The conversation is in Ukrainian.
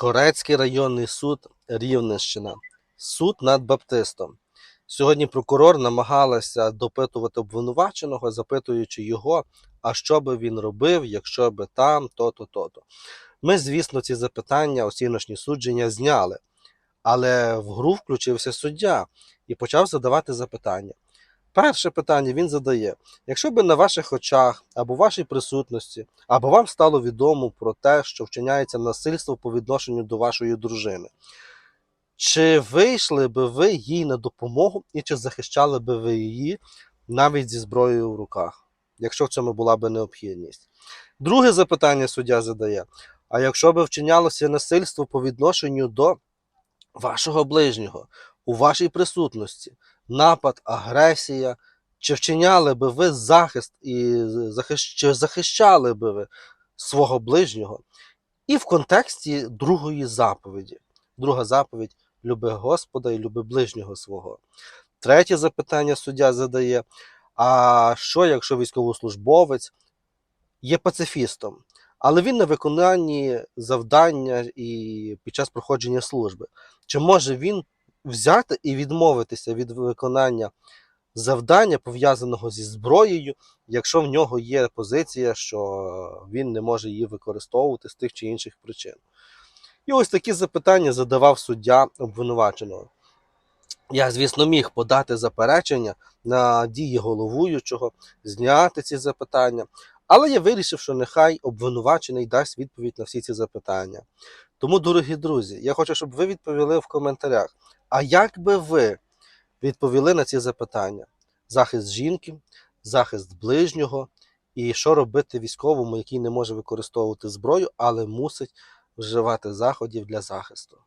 Корецький районний суд Рівненщина. Суд над баптистом. Сьогодні прокурор намагалася допитувати обвинуваченого, запитуючи його, а що би він робив, якщо би там, то-то, то-то. Ми, звісно, ці запитання, оціночні судження зняли. Але в гру включився суддя і почав задавати запитання. Перше питання він задає: якщо би на ваших очах або вашій присутності, або вам стало відомо про те, що вчиняється насильство по відношенню до вашої дружини, чи вийшли би ви їй на допомогу і чи захищали би ви її навіть зі зброєю в руках, якщо в цьому була би необхідність? Друге запитання суддя задає: а якщо би вчинялося насильство по відношенню до вашого ближнього у вашій присутності, напад, агресія, чи вчиняли би ви захист і захищ... чи захищали би ви свого ближнього? І в контексті другої заповіді. Друга заповідь люби Господа і люби ближнього свого. Третє запитання суддя задає: а що, якщо військовослужбовець є пацифістом, але він на виконанні завдання і під час проходження служби? Чи може він взяти і відмовитися від виконання завдання, пов'язаного зі зброєю, якщо в нього є позиція, що він не може її використовувати з тих чи інших причин? І ось такі запитання задавав суддя обвинуваченого. Я, звісно, міг подати заперечення на дії головуючого, зняти ці запитання, але я вирішив, що нехай обвинувачений дасть відповідь на всі ці запитання. Тому, дорогі друзі, я хочу, щоб ви відповіли в коментарях. А як би ви відповіли на ці запитання? Захист жінки, захист ближнього, і що робити військовому, який не може використовувати зброю, але мусить вживати заходів для захисту?